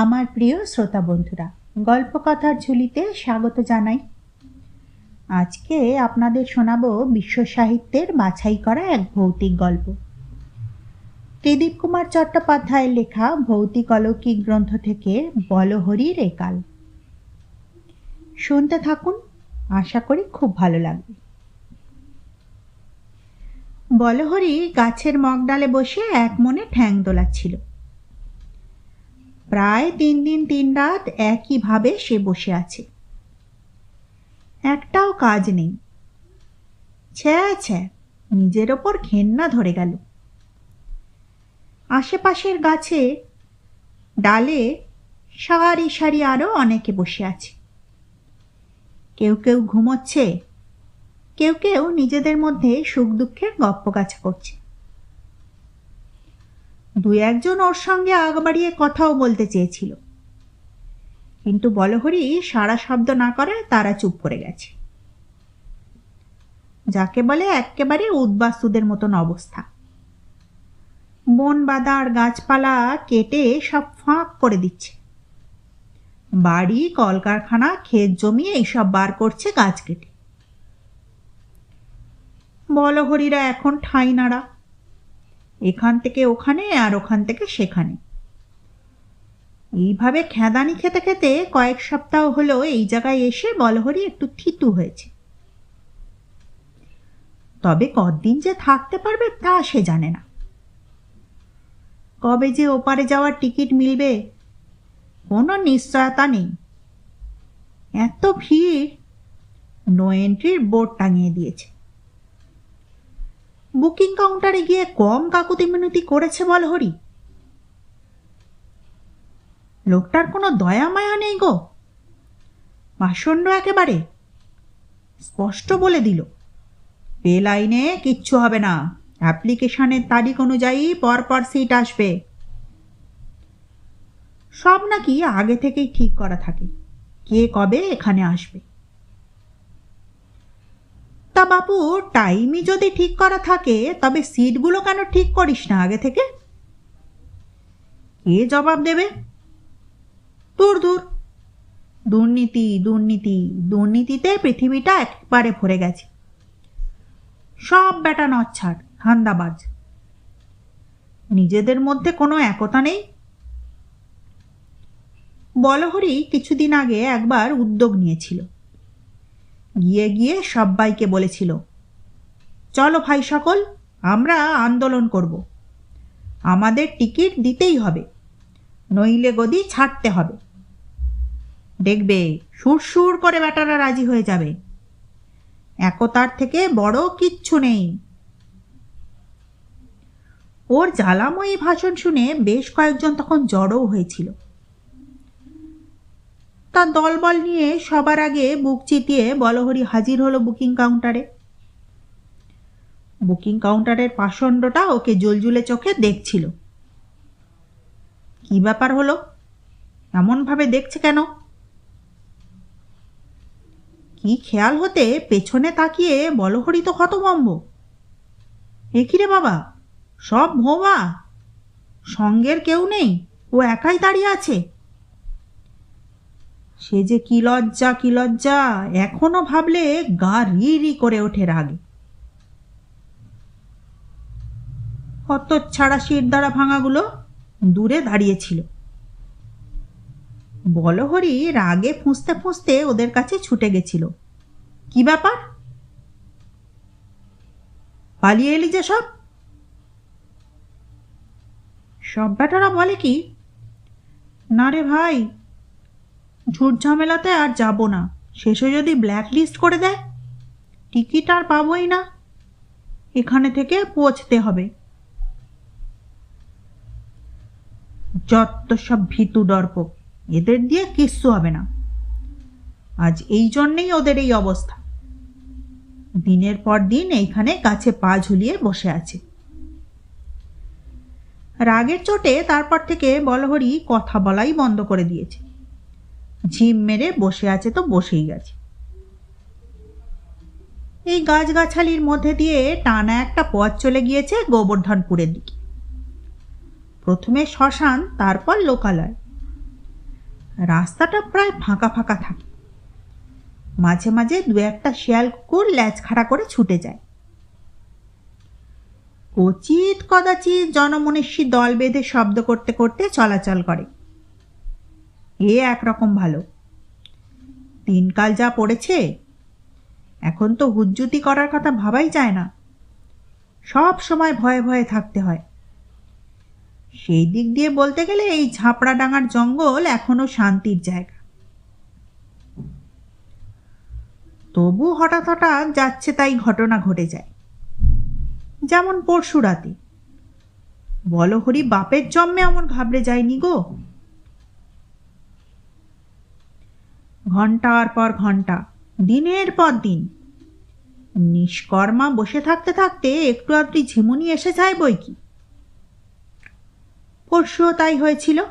আমার প্রিয় শ্রোতা বন্ধুরা, গল্পকথার ঝুলিতে স্বাগত জানাই। আজকে আপনাদের শোনাবো বিশ্ব সাহিত্যের বাছাই করা এক ভৌতিক গল্প। ত্রিদীপ কুমার চট্টোপাধ্যায়ের লেখা ভৌতিক অলৌকিক গ্রন্থ থেকে বলহরির একাল শুনতে থাকুন, আশা করি খুব ভালো লাগবে। বলহরি গাছের মগডালে বসে এক মনে ঠ্যাং দোলাচ্ছিল। প্রায় তিন দিন তিন রাত একইভাবে সে বসে আছে। একটাও কাজ নেই। ছ্যা ছ্যা, নিজের ওপর ঘেন্না ধরে গেল। আশেপাশের গাছে ডালে সারি সারি আরও অনেকে বসে আছে। কেউ কেউ ঘুমোচ্ছে, কেউ কেউ নিজেদের মধ্যে সুখ দুঃখের গপ্প গপ্পগাছা করছে। দু একজন ওর সঙ্গে আগ বাড়িয়ে কথাও বলতে চেয়েছিল। কিন্তু বলহরি সারা শব্দ না করে তারা চুপ করে গেছে। যাকে বলে একেবারে উদ্বাস্তুদের মতন অবস্থা। বন বাদার গাছপালা কেটে সব ফাঁক করে দিচ্ছে। বাড়ি, কলকারখানা, ক্ষেত জমি এইসব বার করছে গাছ কেটে। বলহরিরা এখন ঠাই নাড়া। এখান থেকে ওখানে আর ওখান থেকে সেখানে। এইভাবে খেদানি খেতে খেতে কয়েক সপ্তাহ হলো এই জায়গায় এসে বলহরি একটু থিতু হয়েছে। তবে কদিন যে থাকতে পারবে তা সে জানে না। কবে যে ওপারে যাওয়ার টিকিট মিলবে, কোনো নিশ্চয়তা নেই। এত ভিড় নো এন্ট্রির বোর্ড টাঙিয়ে দিয়েছে। বুকিং কাউন্টারে গিয়ে কম কাকুতি মিনতি করেছে বল হরি। লোকটার কোনো দয়া মায়া নেই গো। পাষণ্ড একেবারে, স্পষ্ট বলে দিল। পে লাইনে কিচ্ছু হবে না। অ্যাপ্লিকেশনের তারিখ অনুযায়ী পরপর সিট আসবে। সব নাকি আগে থেকেই ঠিক করা থাকে। কে কবে এখানে আসবে? তা বাপু টাইমই যদি ঠিক করা থাকে, তবে সিটগুলো কেন ঠিক করিস না আগে থেকে? কে জবাব দেবে? দূর দূর। দুর্নীতি দুর্নীতি, দুর্নীতিতে পৃথিবীটা একবারে ভরে গেছে। সব বেটা নচ্ছাড়, ধান্দাবাজ। নিজেদের মধ্যে কোনো একতা নেই? বলহরি কিছুদিন আগে একবার উদ্যোগ নিয়েছিল। গিয়ে গিয়ে সব্বাইকে বলেছিল, চলো ভাই সকল, আমরা আন্দোলন করব। আমাদের টিকিট দিতেই হবে, নইলে গদি ছাড়তে হবে। দেখবে, সুরসুর করে বেটারা রাজি হয়ে যাবে। একতার থেকে বড় কিচ্ছু নেই। ওর জ্বালাময়ী ভাষণ শুনে বেশ কয়েকজন তখন জড়ও হয়েছিল। তার দলবল নিয়ে সবার আগে বুক চিতিয়ে বলহরি হাজির হলো বুকিং কাউন্টারে। বুকিং কাউন্টারের পাষণ্ডটা ওকে জলজুলে চোখে দেখছিল। কি ব্যাপার হলো? এমনভাবে দেখছে কেন? কি খেয়াল হতে পেছনে তাকিয়ে বলহরি তো হতভম্ব। একিরে বাবা? সব ভোমা? সঙ্গের কেউ নেই? ও একাই দাঁড়িয়ে আছে? সে যে কি লজ্জা কি লজ্জা? এখনও ভাবলে গা রি রি করে ওঠে রাগে। কত ছাড়া শির দ্বারা ভাঙাগুলো দূরে দাঁড়িয়েছিল। বলহরি রাগে ফুঁসতে ফুঁসতে ওদের কাছে ছুটে গেছিল। কি ব্যাপার? পালিয়ে এলি যে সব? সব বেটারা বলে কি, না রে ভাই ঝামেলাতে আর যাব না। শেষে যদি ব্ল্যাক লিস্ট করে দেয় টিকিট আর পাবোই না। এখানে থেকে পৌঁছতে হবে। যত সব ভীতু দর্প এদের দিয়ে কিচ্ছু হবে না। আজ এই জন্যেই ওদের এই অবস্থা। দিনের পর দিন এইখানে গাছে পা ঝুলিয়ে বসে আছে। রাগের চোটে তারপর থেকে বলহরি কথা বলাই বন্ধ করে দিয়েছে। ঝিম মেরে বসে আছে তো বসেই গেছে। এই গাছগাছালির মধ্যে দিয়ে টানা একটা পথ চলে গিয়েছে গোবর্ধনপুরের দিকে। প্রথমে শ্মশান, তারপর লোকালয়। রাস্তাটা প্রায় ফাঁকা ফাঁকা থাকে। মাঝে মাঝে দু একটা শিয়াল কুকুর ল্যাচ খাড়া করে ছুটে যায়। কচিত কদাচিৎ জনমনস্বী দল বেঁধে শব্দ করতে করতে চলাচল করে। এ একরকম ভালো। দিনকাল যা পড়েছে, এখন তো হুজ্জুতি করার কথা ভাবাই যায় না। সব সময় ভয়ে ভয়ে থাকতে হয়। সেই দিক দিয়ে বলতে গেলে এই ঝাপড়াডাঙ্গার জঙ্গল এখনও শান্তির জায়গা। তবু হঠাৎ হঠাৎ যাচ্ছে তাই ঘটনা ঘটে যায়। যেমন পরশু রাতে বলো হরি বাপের জন্মে এমন ঘাবড়ে যায়নি গো। ঘণ্টার পর ঘণ্টা দিনের পর দিন। নিষ্কর্মা বসে থাকতে থাকতে একটু আধটি ঝিমুনি এসে যায় বই কি? পরশুও তাই হয়েছিল।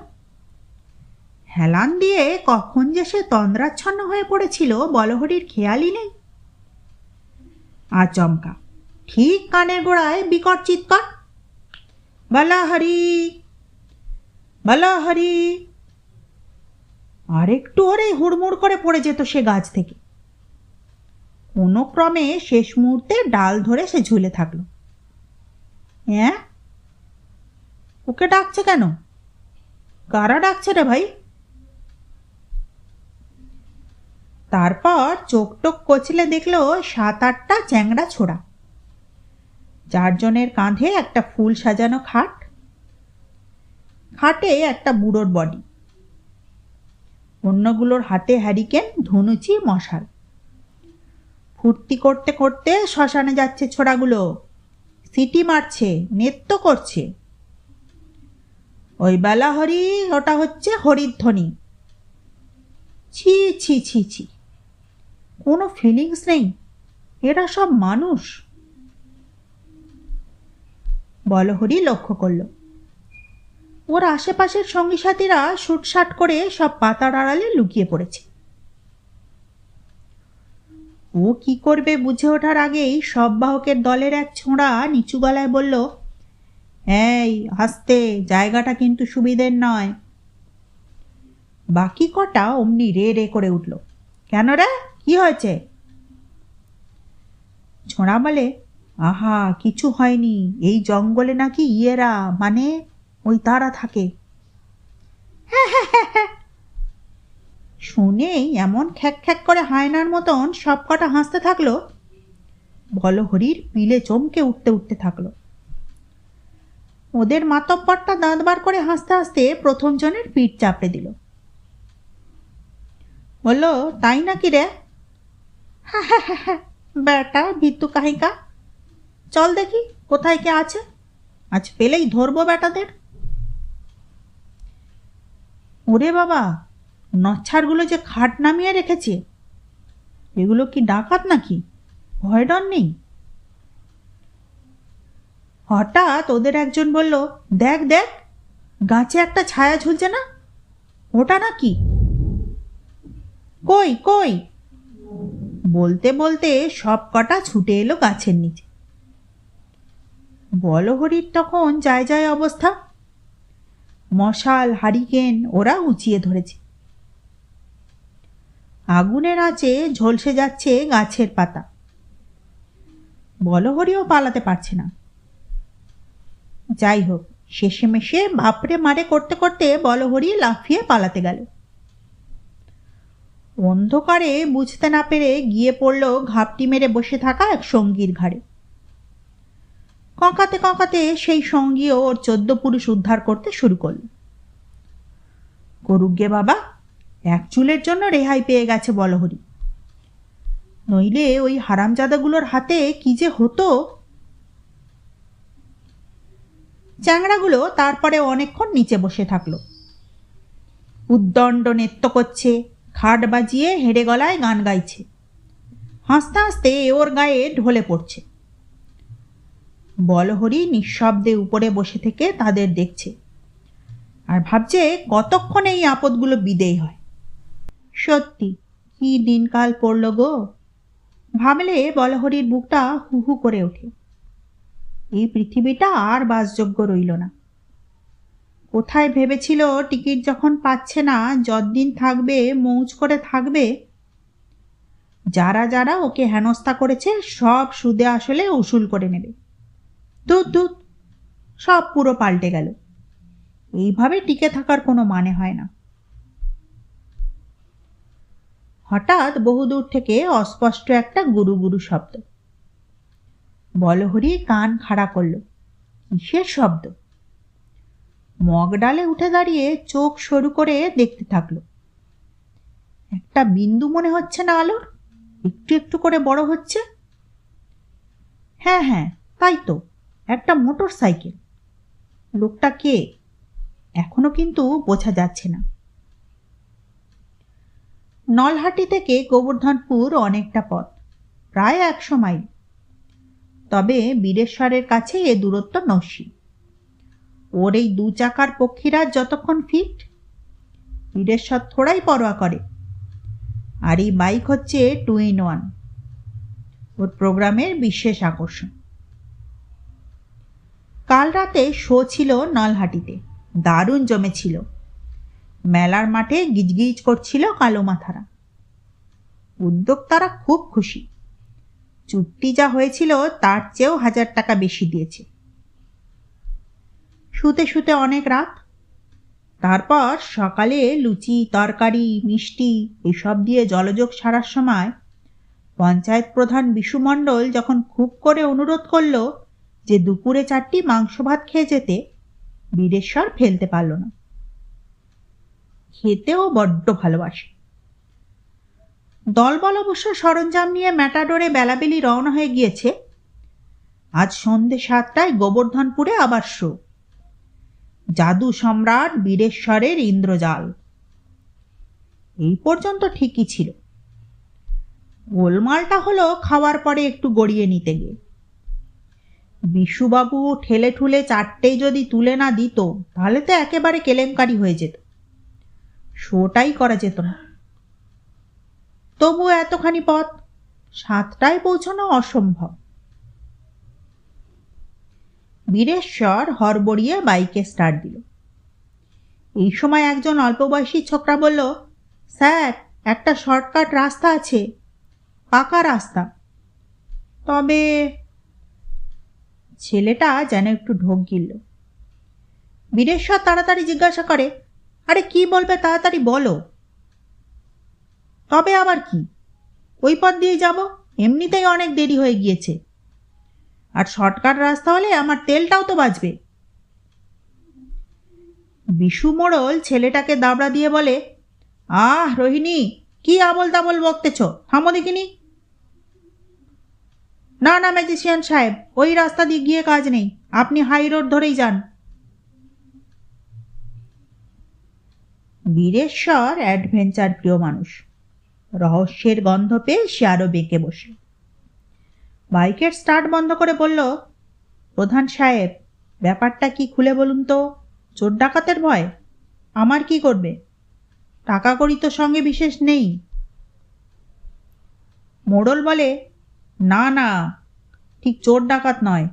হেলান দিয়ে কখন যে সে তন্দ্রাচ্ছন্ন হয়ে পড়েছিল বলহরির খেয়ালই নেই। আচমকা, ঠিক কানের গোড়ায় বিকট চিৎকার। বালা হরি বালা হরি আর একটু হরেই হুড়মুড় করে পড়ে যেত সে গাছ থেকে। কোনো ক্রমে শেষ মুহূর্তে ডাল ধরে সে ঝুলে থাকল। হ্যাঁ? ওকে ডাকছে কেন? কারা ডাকছে রে ভাই? তারপর চোখ টোক কচলে দেখল সাত আটটা চ্যাংড়া ছোড়া। চারজনের কাঁধে একটা ফুল সাজানো খাট। খাটে একটা বুড়োর বডি। অন্যগুলোর হাতে হ্যারিকেন, ধনুচি, মশাল। ফুর্তি করতে করতে শ্মশানে যাচ্ছে ছোড়াগুলো। সিটি মারছে, নৃত্য করছে। ওই বেলা হরি, ওটা হচ্ছে হরিধ্বনি ছি ছি ছি ছি। কোনো ফিলিংস নেই। এরা সব মানুষ। বলহরি লক্ষ্য করল। ওর আশেপাশের সঙ্গী সাথীরা শুটসাট করে সব পাতার আড়ালে লুকিয়ে পড়েছে। ও কি করবে বুঝে ওঠার আগেই সব বাহকের দলের এক ছোঁড়া নিচু গলায় বলল, এই, হাসতে, জায়গাটা কিন্তু সুবিধের নয়। বাকি কটা অমনি রে রে করে উঠল, কেন রে? কি হয়েছে? ছোঁড়া বলে, আহা, কিছু হয়নি, এই জঙ্গলে নাকি ইয়েরা মানে ওই তারা থাকে। শুনেই এমন খ্যাক খ্যাক করে হায়নার মতন সব কটা হাসতে থাকল। বলহরির পিলে চমকে উঠতে উঠতে থাকল। ওদের মাতব্বরটা দাঁত বার করে হাসতে হাসতে প্রথম জনের পিঠ চাপড়ে দিল। বলল, তাই নাকি রে? বেটা ভিত্তু কাহিকা। চল দেখি, কোথায় কে আছে? আজ পেলেই ধরবো বেটাদের ওরে বাবা, নচ্ছারগুলো যে খাট নামিয়ে রেখেছে। এগুলো কি ডাকাত নাকি? ভয় ডর নেই। হঠাৎ ওদের একজন বলল, দেখ দেখ, গাছে একটা ছায়া ঝুলছে না? ওটা নাকি? কই কই? বলতে বলতে সব কটা ছুটে এলো গাছের নিচে। বলহরির তখন যায় যায় অবস্থা। মশাল, হারিকেন, ওরা উঁচিয়ে ধরেছে। আগুনের আঁচে ঝলসে যাচ্ছে গাছের পাতা। বলহরিও পালাতে পারছে না। যাই হোক শেষে মেশে বাপরে মারে করতে করতে বলহরি লাফিয়ে পালাতে গেল। অন্ধকারে বুঝতে না পেরে গিয়ে পড়ল ঘাপটি মেরে বসে থাকা এক সঙ্গীর ঘাড়ে। কঁকাতে কঁকাতে সেই সঙ্গীও ওর চোদ্দ পুরুষ উদ্ধার করতে শুরু করল। করুক গে বাবা, এক চুলের জন্য রেহাই পেয়ে গেছে বলহরি। নইলে ওই হারামজাদাগুলোর হাতে কি যে হতো? চ্যাংড়াগুলো তারপরে অনেকক্ষণ নিচে বসে থাকল। উদ্দণ্ড নৃত্য করছে, খাট বাজিয়ে হেঁড়ে গলায় গান গাইছে। হাসতে হাসতে ওর গায়ে ঢলে পড়ছে। বলহরি নিঃশব্দে উপরে বসে থেকে তাদের দেখছে। আর ভাবছে কতক্ষণ এই আপদগুলো বিদেয় হয়। সত্যি, কি দিনকাল পড়ল গো। ভাবলে বলহরির বুকটা হু হু করে ওঠে। এই পৃথিবীটা আর বাসযোগ্য রইল না। কোথায় ভেবেছিল টিকিট যখন পাচ্ছে না, যতদিন থাকবে, মৌজ করে থাকবে? যারা যারা ওকে হেনস্থা করেছে, সব সুদে আসলে উসুল করে নেবে। দুধ দুধ। সব পুরো পাল্টে গেল। এইভাবে টিকে থাকার কোনো মানে হয় না। হঠাৎ বহুদূর থেকে অস্পষ্ট একটা গুরু গুরু শব্দ। বলহরি কান খাড়া করল। কিসের শব্দ? মগ ডালে উঠে দাঁড়িয়ে চোখ সরু করে দেখতে থাকল। একটা বিন্দু মনে হচ্ছে না আলোর? একটু একটু করে বড় হচ্ছে? হ্যাঁ হ্যাঁ তাই তো। একটা মোটর সাইকেল লোকটা কে? এখনও কিন্তু বোঝা যাচ্ছে না। নলহাটি থেকে গোবর্ধনপুর অনেকটা পথ, প্রায় একশো মাইল। তবে বীরেশ্বরের কাছে এ দূরত্ব নস্যি। ওর এই দু চাকার পক্ষীরা যতক্ষণ ফিট, বীরেশ্বর থোড়াই পরোয়া করে। আর এই বাইক হচ্ছে টু ইন ওয়ান। ওর প্রোগ্রামের বিশেষ আকর্ষণ। কাল রাতে শো ছিল নলহাটিতে। দারুণ জমেছিল। মেলার মাঠে গিজগিজ করছিল কালো মাথারা। উদ্যোক্তারা খুব খুশি। চুক্তি যা হয়েছিল তার চেয়েও হাজার টাকা বেশি দিয়েছে। শুতে শুতে অনেক রাত। তারপর সকালে লুচি, তরকারি, মিষ্টি এসব দিয়ে জলযোগ সারার সময় পঞ্চায়েত প্রধান বিশু মণ্ডল যখন খুব করে অনুরোধ করল যে দুপুরে চারটি মাংস ভাত খেয়ে যেতে বীরেশ্বর ফেলতে পারল না। খেতেও বড্ড ভালোবাসে। দলবল অবশ্য সরঞ্জাম নিয়ে ম্যাটাডোরে বেলাবেলি রওনা হয়ে গিয়েছে। আজ সন্ধে সাতটায় গোবর্ধনপুরে আবার শো। জাদু সম্রাট বীরেশ্বরের ইন্দ্রজাল। এই পর্যন্ত ঠিকই ছিল। গোলমালটা হলো খাওয়ার পরে একটু গড়িয়ে নিতে গিয়ে। বিশুবাবু ঠেলে ঠুলে চারটেই যদি তুলে না দিত, তাহলে তো একেবারে কেলেঙ্কারি হয়ে যেত। শোটাই করা যেত না। তবু এতখানি পথ, সাতটায় পৌঁছানো অসম্ভব। বীরেশ্বর হরবড়িয়ে বাইকে স্টার্ট দিল। এই সময় একজন অল্পবয়সী ছোকরা বলল, স্যার, একটা শর্টকাট রাস্তা আছে, পাকা রাস্তা। তবে ছেলেটা যেন একটু ঢোক গিলল। বীরেশ্বর তাড়াতাড়ি জিজ্ঞাসা করে, আরে কি বলবে তাড়াতাড়ি বলো। তবে আবার কি? ওই পথ দিয়ে যাব, এমনিতেই অনেক দেরি হয়ে গিয়েছে। আর শর্টকাট রাস্তা হলে আমার তেলটাও তো বাঁচবে বিশু মোড়ল ছেলেটাকে দাবড়া দিয়ে বলে, আহ, রোহিণী, কি আবল তাবল বকতেছ? থামো দেখিনি? না না ম্যাজিশিয়ান সাহেব, ওই রাস্তা দিয়ে গিয়ে কাজ নেই। আপনি হাই রোড ধরেই যান। বীরেশ্বর অ্যাডভেঞ্চার প্রিয় মানুষ। রহস্যের গন্ধ পেয়ে সে আরও বেঁকে বসে। বাইকের স্টার্ট বন্ধ করে বলল, প্রধান সাহেব, ব্যাপারটা কি খুলে বলুন তো? চোর ডাকাতের ভয়। আমার কি করবে? টাকা করি তো সঙ্গে বিশেষ নেই। মোড়ল বলে না না, ঠিক চোর ডাকাত নয়।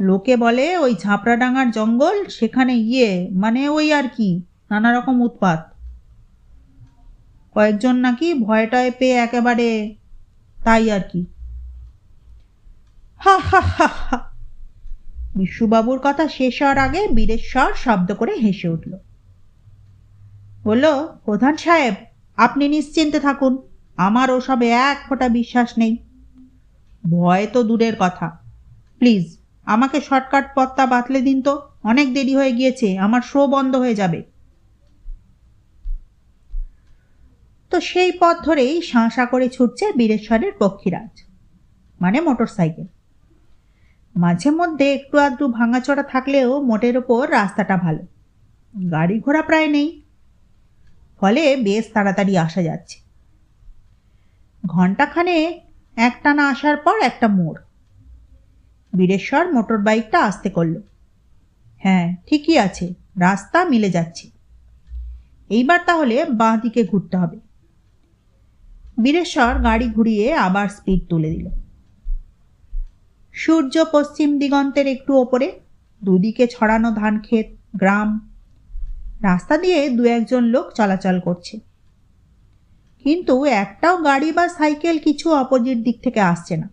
লোকে বলে ওই ঝাঁপড়াডাঙ্গার জঙ্গল, সেখানে ইয়ে মানে ওই আর কি, নানা রকম উৎপাত। কয়েকজন নাকি ভয়টায় পেয়ে একেবারে তাই আর কি। হা হা হা হা। বিশুবাবুর কথা শেষ হওয়ার আগে বীরেশ্বর শব্দ করে হেসে উঠল। বলল, প্রধান সাহেব, আপনি নিশ্চিন্তে থাকুন। আমার ওসবে এক ফোঁটা বিশ্বাস নেই। ভয় তো দূরের কথা। প্লিজ, আমাকে শর্টকাট পথটা বাতলে দিন তো। অনেক দেরি হয়ে গিয়েছে, আমার শো বন্ধ হয়ে যাবে। তো সেই পথ ধরেই শাঁসা করে ছুটছে বীরেশ্বরের পক্ষীরাজ মানে মোটর সাইকেল মাঝে মধ্যে একটু আধটু ভাঙাচড়া থাকলেও মোটের ওপর রাস্তাটা ভালো। গাড়ি ঘোড়া প্রায় নেই। ফলে বেশ তাড়াতাড়ি আসা যাচ্ছে। ঘন্টাখানে একটানা আসার পর একটা মোড়। বীরেশ্বর মোটর বাইকটা আসতে করল। হ্যাঁ ঠিকই আছে, রাস্তা মিলে যাচ্ছে। এইবার তাহলে বাঁ দিকে ঘুরতে হবে। বীরেশ্বর গাড়ি ঘুরিয়ে আবার স্পিড তুলে দিল। সূর্য পশ্চিম দিগন্তের একটু ওপরে, দুদিকে ছড়ানো ধান ক্ষেত গ্রাম। রাস্তা দিয়ে দু একজন লোক চলাচল করছে। কিন্তু একটাও গাড়ি বা সাইকেল কিছু অপোজিট দিক থেকে আসছে না।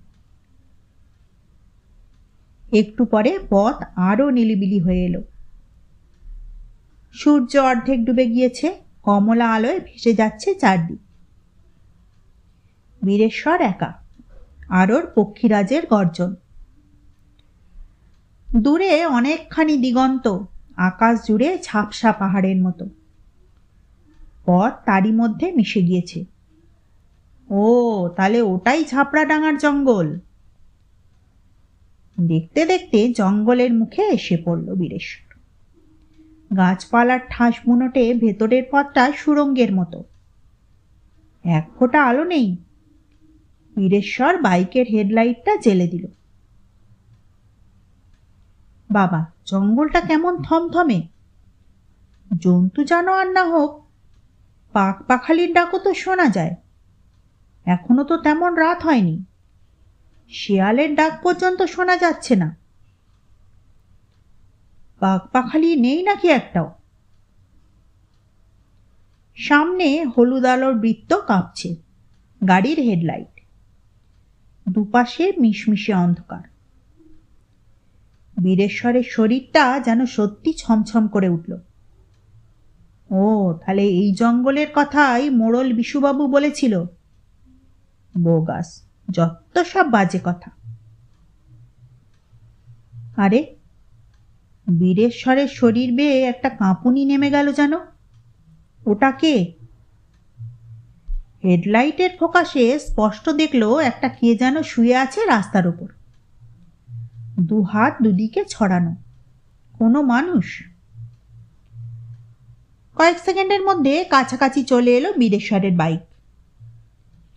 একটু পরে পথ আরও নিলিবিলি হয়ে এলো। সূর্য অর্ধেক ডুবে গিয়েছে, কমলা আলোয় ভেসে যাচ্ছে চারদিক। বীরেশ্বর একা, আরোর পক্ষীরাজের গর্জন। দূরে অনেকখানি দিগন্ত, আকাশ জুড়ে ঝাপসা পাহাড়ের মতো। পথ তারই মধ্যে মিশে গিয়েছে। ও, তাহলে ওটাই ঝাপড়া ডাঙার জঙ্গল। দেখতে দেখতে জঙ্গলের মুখে এসে পড়ল বীরেশ্বর গাছপালার ঠাস মুনোটে ভেতরের পথটা সুরঙ্গের মতো। এক ফোঁটা আলো নেই। বীরেশ্বর বাইকের হেডলাইটটা জেলে দিল। বাবা, জঙ্গলটা কেমন থমথমে। জন্তু, জানোয়ার না হোক পাক পাখালির ডাকও তো শোনা যায়। এখনও তো তেমন রাত হয়নি। শেয়ালের ডাক পর্যন্ত শোনা যাচ্ছে না। পাক পাখালি নেই নাকি একটাও? সামনে হলুদ আলোর বৃত্ত কাঁপছে। গাড়ির হেডলাইট। দুপাশে মিশমিশে অন্ধকার। বীরেশ্বরের শরীরটা যেন সত্যি ছমছম করে উঠল। ও, তাহলে এই জঙ্গলের কথাই মোড়ল বিশুবাবু বলেছিল। বোগাস, যত সব বাজে কথা। আরে, বীরেশ্বরের শরীর বেয়ে একটা কাঁপুনি নেমে গেল যেন ওটা কে? হেডলাইটের ফোকাসে স্পষ্ট দেখল একটা কে যেন শুয়ে আছে রাস্তার ওপর দু হাত দুদিকে ছড়ানো। কোনো মানুষ। কয়েক সেকেন্ডের মধ্যে কাছাকাছি চলে এলো বিদেশ্বরের বাইক।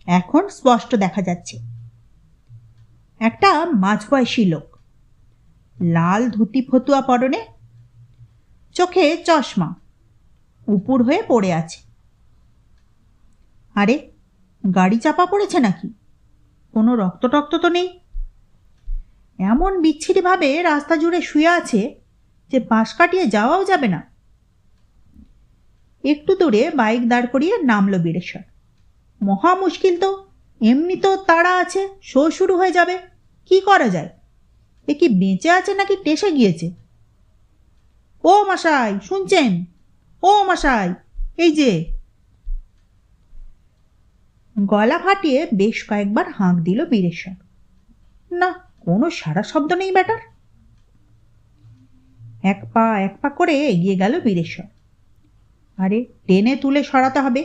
এখন স্পষ্ট দেখা যাচ্ছে। একটা মাঝবয়সী লোক। লাল ধুতি ফতুয়া পরনে, চোখে চশমা উপুর হয়ে পড়ে আছে। আরে, গাড়ি চাপা পড়েছে নাকি? কোনো রক্ত টক্ত তো নেই। এমন বিচ্ছিরিভাবে রাস্তা জুড়ে শুয়ে আছে যে পাশ কাটিয়ে যাওয়াও যাবে না। একটু দূরে বাইক দাঁড় করিয়ে নামলো বীরেশ্বর। মহা মুশকিল তো, এমনি তো তাড়া আছে, শো শুরু হয়ে যাবে। কি করা যায়? এ কি বেঁচে আছে নাকি টেসে গিয়েছে? ও মশাই, শুনছেন? ও মশাই, এই যে। গলা ফাটিয়ে বেশ কয়েকবার হাঁক দিল বীরেশ্বর। না, কোনো সারা শব্দ নেই ব্যাটার। এক পা এক পা করে এগিয়ে গেল বীরেশ্বর। আরে টেনে তুলে সরাতে হবে।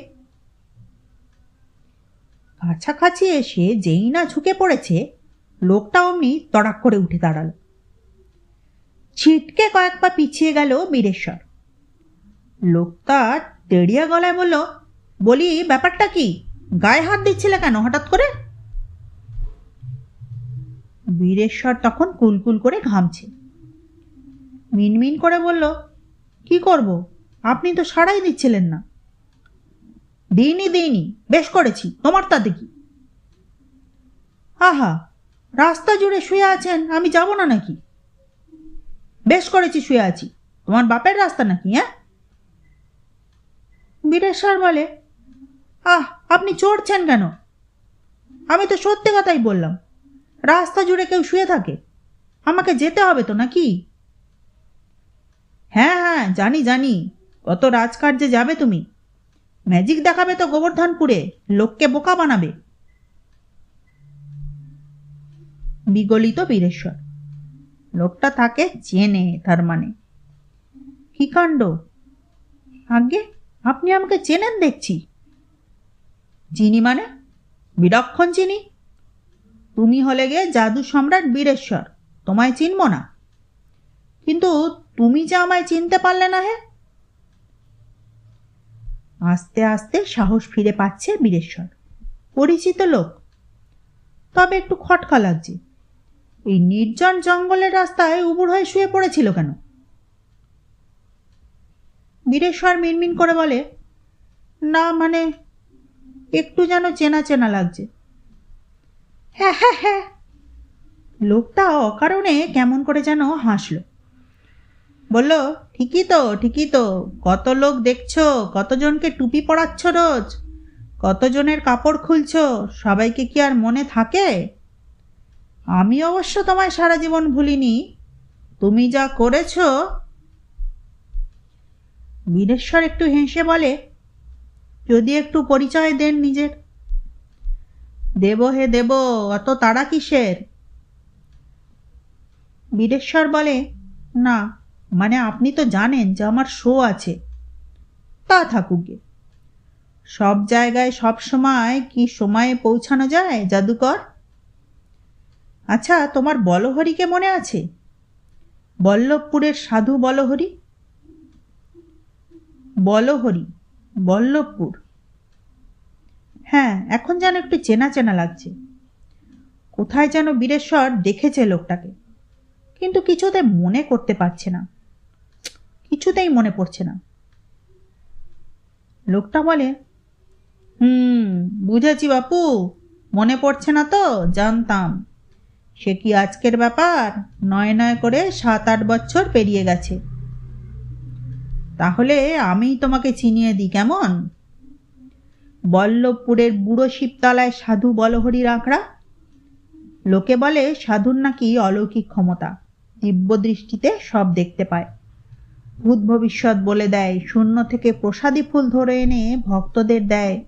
কাছাকাছি এসে যেই না ঝুঁকে পড়েছে, লোকটা অমনি তড়াক করে উঠে দাঁড়াল। ছিটকে কয়েক পা পিছিয়ে গেল বীরেশ্বর। লোকটা তেড়িয়া গলায় বলল, বলি, ব্যাপারটা কি? গায়ে হাত দিচ্ছিলে কেন হঠাৎ করে? বীরেশ্বর তখন কুলকুল করে ঘামছে। মিনমিন করে বলল, কি করব? আপনি তো সাড়াই দিচ্ছিলেন না। দিইনি দিইনি, বেশ করেছি, তোমার তাতে কি? আহা, রাস্তা জুড়ে শুয়ে আছেন, আমি যাব না নাকি? বেশ করেছি শুয়ে আছি, তোমার বাপের রাস্তা নাকি হ্যাঁ? বীরেশ্বর বলে, আহ, আপনি চড়ছেন কেন? আমি তো সত্যি কথাই বললাম, রাস্তা জুড়ে কেউ শুয়ে থাকে, আমাকে যেতে হবে তো নাকি? হ্যাঁ হ্যাঁ জানি জানি। কত রাজকার্যে যাবে তুমি? ম্যাজিক দেখাবে তো গোবর্ধনপুরে, লোককে বোকা বানাবে। বিগলিত বীরেশ্বর। লোকটা তাকে চেনে তার মানে। কি কাণ্ড? আগে আপনি আমাকে চেনেন দেখছি। চিনি মানে? বিলক্ষণ চিনি। তুমি হলে গে জাদু সম্রাট বীরেশ্বর, তোমায় চিনব না। কিন্তু তুমি যে আমায় চিনতে পারলে না হে আস্তে আস্তে সাহস ফিরে পাচ্ছে বীরেশ্বর। পরিচিত লোক। তবে একটু খটকা লাগছে। এই নির্জন জঙ্গলের রাস্তায় উবুর হয়ে শুয়ে পড়েছিল কেন? বীরেশ্বর মিনমিন করে বলে, না মানে একটু যেন চেনা চেনা লাগছে। হ্যাঁ হ্যাঁ হ্যাঁ। লোকটা অকারণে কেমন করে যেন হাসল। বলল, ঠিকই তো ঠিকই তো। কত লোক দেখছ? কতজনকে টুপি পরাচ্ছ রোজ? কতজনের কাপড় খুলছো? সবাইকে কি আর মনে থাকে? আমি অবশ্য তোমায় সারা জীবন ভুলিনি। তুমি যা করেছ বীরেশ্বর একটু হেসে বলে, যদি একটু পরিচয় দেন নিজের। দেব হে দেব, অত তাড়া কিসের? বীরেশ্বর বলে, না মানে আপনি তো জানেন যে আমার শো আছে। তা থাকুক সব জায়গায়, সব সময় কি সময়ে পৌঁছানো যায়, জাদুকর? আচ্ছা তোমার বলহরিকে মনে আছে? বল্লভপুরের সাধু বলহরি? বলহরি, বল্লভপুর। হ্যাঁ এখন যেন একটু চেনা চেনা লাগছে। কোথায় যেন বীরেশ্বর দেখেছে লোকটাকে, কিন্তু কিছুতে মনে করতে পারছে না। কিছুতেই মনে পড়ছে না। লোকটা বলে, হুম, বুঝেছি বাপু, মনে পড়ছে না তো, জানতাম। সে কি আজকের ব্যাপার? নয় নয় করে সাত আট বছর পেরিয়ে গেছে। তাহলে আমি তোমাকে চিনিয়ে দিই কেমন? বল্লভপুরের বুড়ো শিবতলায় সাধু বলহরির আঁকড়া? লোকে বলে, সাধুর নাকি অলৌকিক ক্ষমতা। দিব্য দৃষ্টিতে সব দেখতে পায়। ভূত ভবিষ্যৎ বলে দেয়। শূন্য থেকে প্রসাদী ফুল ধরে এনে ভক্তদের দেয়।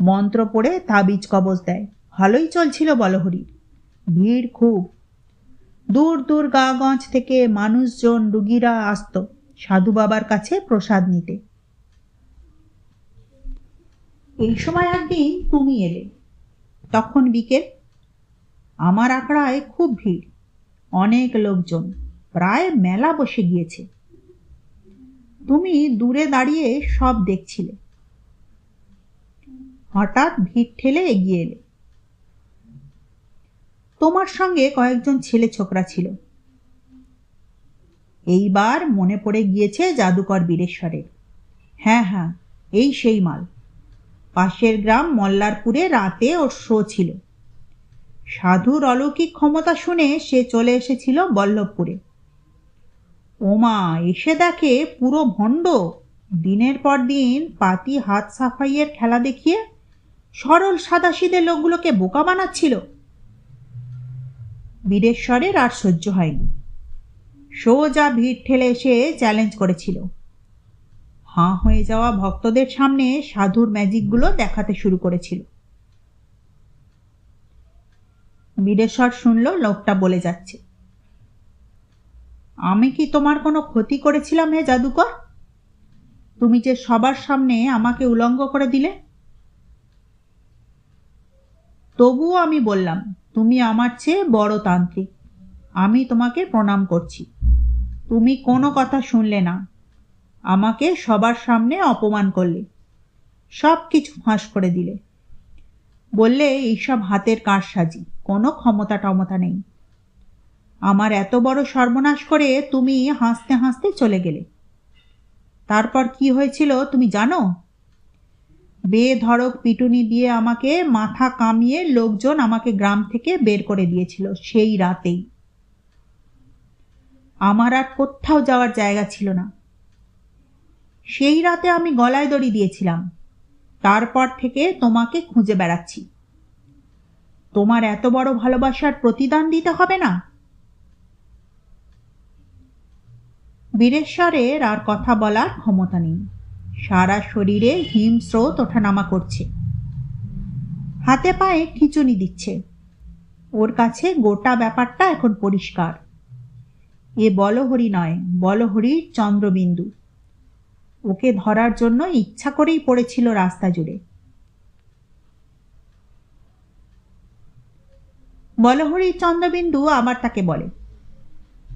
মন্ত্র পড়ে তাবিজ কবজ দেয়। ভালোই চলছিল বলহরির ভিড় খুব। দূর দূর গাগঞ্জ থেকে মানুষজন, রুগীরা আসতো সাধু বাবার কাছে প্রসাদ নিতে। এই সময় একদিন তুমি এলে। তখন বিকেল। আমার আখড়ায় খুব ভিড়। অনেক লোকজন। প্রায় মেলা বসে গিয়েছে। তুমি দূরে দাঁড়িয়ে সব দেখছিলে। হঠাৎ ভিড় ঠেলে এগিয়ে এলে। তোমার সঙ্গে কয়েকজন ছেলে ছোকরা ছিল। এইবার মনে পড়ে গিয়েছে জাদুকর বীরেশ্বরের। হ্যাঁ হ্যাঁ এই সেই মাল। পাশের গ্রাম মল্লারপুরে রাতে ওর শো ছিল। সাধুর অলৌকিক ক্ষমতা শুনে সে চলে এসেছিল বল্লভপুরে। ওমা, এসে দেখে পুরো ভণ্ড। দিনের পর দিন পাতি হাত সাফাইয়ের খেলা দেখিয়ে সরল সাদাসিদে লোকগুলোকে বোকা বানাচ্ছিল। বীরেশ্বরের আর সহ্য হয়নি। সোজা ভিড় ঠেলে এসে চ্যালেঞ্জ করেছিল। হাঁ হয়ে যাওয়া ভক্তদের সামনে সাধুর ম্যাজিকগুলো দেখাতে শুরু করেছিল। বীরেশ্বর শুনল, লোকটা বলে যাচ্ছে। আমি কি তোমার কোনো ক্ষতি করেছিলাম হে জাদুকর? তুমি যে সবার সামনে আমাকে উলঙ্গ করে দিলে? তবুও আমি বললাম, তুমি আমার চেয়ে বড় তান্ত্রিক। আমি তোমাকে প্রণাম করছি। তুমি কোনো কথা শুনলে না। আমাকে সবার সামনে অপমান করলে। সব কিছু ফাঁস করে দিলে। বললে, এইসব হাতের কারসাজি, কোনো ক্ষমতা টমতা নেই। আমার এত বড় সর্বনাশ করে তুমি হাসতে হাসতে চলে গেলে। তারপর কি হয়েছিল তুমি জানো? বেধড়ক পিটুনি দিয়ে আমাকে মাথা কামিয়ে লোকজন আমাকে গ্রাম থেকে বের করে দিয়েছিল সেই রাতেই। আমার আর কোথাও যাওয়ার জায়গা ছিল না। সেই রাতে আমি গলায় দড়ি দিয়েছিলাম। তারপর থেকে তোমাকে খুঁজে বেড়াচ্ছি। তোমার এত বড় ভালোবাসার প্রতিদান দিতে হবে না? বীরেশ্বরের আর কথা বলার ক্ষমতা নেই। সারা শরীরে হিমস্রোত ওঠানামা করছে। হাতে পায়ে খিচুনি দিচ্ছে। ওর কাছে গোটা ব্যাপারটা এখন পরিষ্কার। এ বলহরি নয় বলহরির চন্দ্রবিন্দু। ওকে ধরার জন্য ইচ্ছা করেই পড়েছিল রাস্তা জুড়ে। বলহরি চন্দ্রবিন্দু আবার তাকে বলে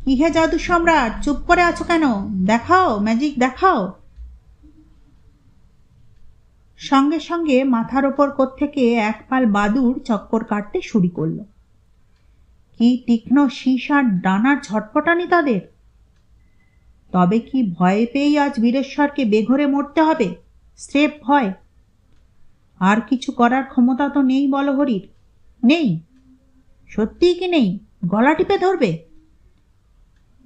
কি হে জাদু সম্রাট, চুপ করে আছো কেন? দেখাও ম্যাজিক দেখাও। সঙ্গে সঙ্গে মাথার ওপর থেকে এক পাল বাদুর চক্কর কাটতে শুরু করল। কি তীক্ষ্ণ শীষ আর ডানার ঝটপটানি তাদের? তবে কি ভয়ে পেয়েই আজ বীরেশ্বরকে বেঘরে মরতে হবে? স্রেফ ভয়। আর কিছু করার ক্ষমতা তো নেই বলহরির। নেই। সত্যিই কি নেই? গলা টিপে ধরবে?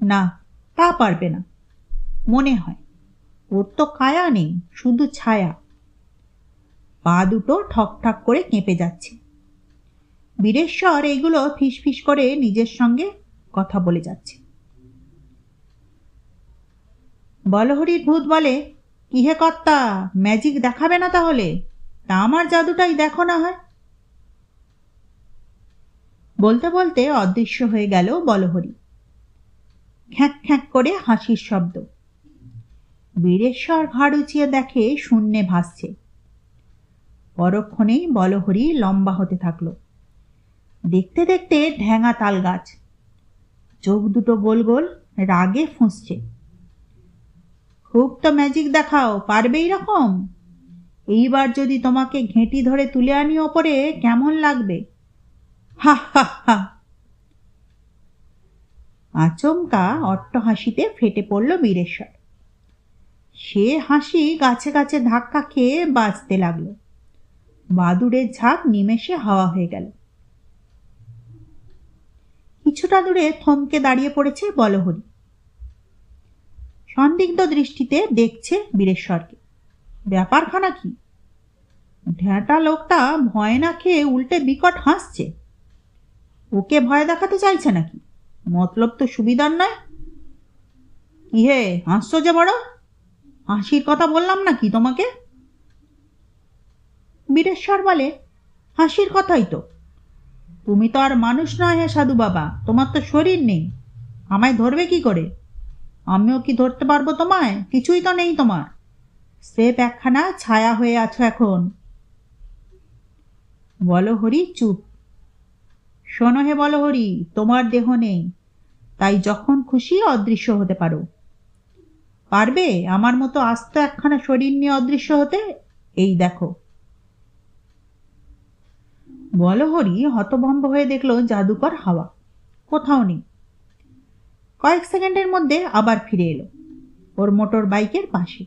না, তা পারবে না। মনে হয়, ওর তো কায়া নেই, শুধু ছায়া। পা দুটো ঠক ঠক করে কেঁপে যাচ্ছে। বীরেশ্বর এইগুলো ফিসফিস করে নিজের সঙ্গে কথা বলে যাচ্ছে। বলহরির ভূত বলে কি হে কর্তা ম্যাজিক দেখাবে না তাহলে? তা আমার জাদুটাই দেখো না হয়। বলতে বলতে অদৃশ্য হয়ে গেল বলহরি। খ্যাঁক খ্যাঁক করে হাসির শব্দ। বীরেশ্বর ঘাড় উঁচিয়ে দেখে শূন্যে ভাসছে। পরক্ষণেই বলহরি লম্বা হতে থাকল। দেখতে দেখতে ঢ্যাঙা তাল গাছ চোখ দুটো গোল গোল, রাগে ফুঁসছে। খুব তো ম্যাজিক দেখাও পারবে রকম এইবার যদি তোমাকে ঘেঁটি ধরে তুলে আনি ওপরে, কেমন লাগবে? হা হা হা। আচমকা অট্ট হাসিতে ফেটে পড়ল বীরেশ্বর। সে হাসি গাছে গাছে ধাক্কা খেয়ে বাজতে লাগল। বাদুড়ের ঝাঁক নিমেষে হাওয়া হয়ে গেল। কিছুটা দূরে থমকে দাঁড়িয়ে পড়েছে বলহরি। সন্দিগ্ধ দৃষ্টিতে দেখছে বীরেশ্বরকে। ব্যাপারখানা কি? ঢ্যাঁটা লোকটা ভয় না খেয়ে উল্টে বিকট হাসছে। ওকে ভয় দেখাতে চাইছে নাকি? মতলব তো সুবিধার নয়? কি হে হাসছো যে বড়? হাসির কথা বললাম না কি তোমাকে? বীরেশ্বর বলে, হাসির কথাই তো। তুমি তো আর মানুষ নয় হে সাধু বাবা, তোমার তো শরীর নেই। আমায় ধরবে কি করে? আমিও কি ধরতে পারব তোমায়? কিছুই তো নেই তোমার। স্রেফ একখানা ছায়া হয়ে আছো এখন। বলো হরি, চুপ। শোনো হে বলো হরি তোমার দেহ নেই। তাই যখন খুশি অদৃশ্য হতে পারো। পারবে? আমার মতো আস্ত একখানা শরীর নিয়ে অদৃশ্য হতে? এই দেখো। বলহরি হতভম্ব হয়ে দেখল জাদুকর হাওয়া। কোথাও নেই। কয়েক সেকেন্ডের মধ্যে আবার ফিরে এলো। ওর মোটর বাইকের পাশে।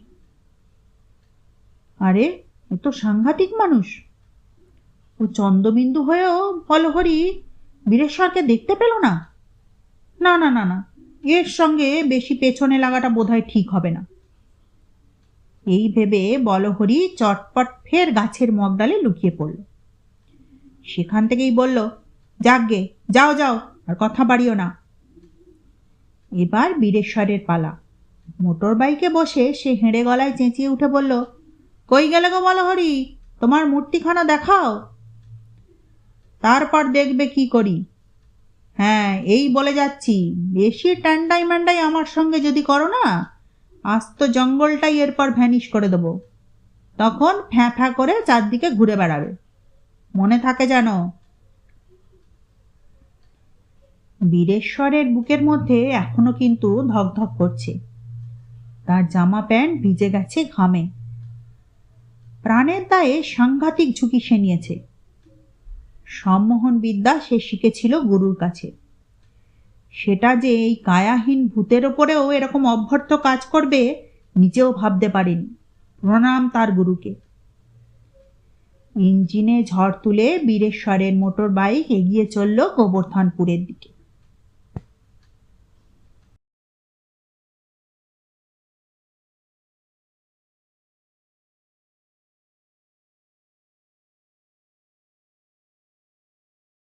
আরে, এ তো সাংঘাতিক মানুষ। ও চন্দ্রবিন্দু হয়েও বলহরি বীরেশ্বরকে দেখতে পেল না? না না না না। এর সঙ্গে বেশি পেছনে লাগাটা বোধহয় ঠিক হবে না। এই ভেবে বলহরি চটপট ফের গাছের মগডালে লুকিয়ে পড়ল। সেখান থেকেই বলল যাকগে যাও যাও, আর কথা বাড়িও না। এবার বীরেশ্বরের পালা। মোটর বাইকে বসে সে হেঁড়ে গলায় চেঁচিয়ে উঠে বলল, কই গেলে গো বলো হরি তোমার মূর্তিখানা দেখাও। তারপর দেখবে কি করি? হ্যাঁ এই বলে যাচ্ছি। বেশি ট্যান্ডাই ম্যান্ডাই আমার সঙ্গে যদি করো না, আস্ত জঙ্গলটাই এরপর ভ্যানিশ করে দেবো। তখন ফ্যাঁ ফ্যাঁ করে চারদিকে ঘুরে বেড়াবে। মনে থাকে যেন বীরেশ্বরের বুকের মধ্যে এখনও কিন্তু ধকধক করছে। তার জামা প্যান্ট ভিজে গেছে ঘামে। প্রাণের দায়ে সাংঘাতিক ঝুঁকি সে নিয়েছে। সম্মোহন বিদ্যা সে শিখেছিল গুরুর কাছে। সেটা যে এই কায়াহীন ভূতের ওপরেও এরকম অভ্যর্থ কাজ করবে, নিজেও ভাবতে পারেনি। প্রণাম তার গুরুকে। ইঞ্জিনে ঝড় তুলে বীরেশ্বরের মোটর বাইক এগিয়ে চলল গোবর্ধনপুরের দিকে।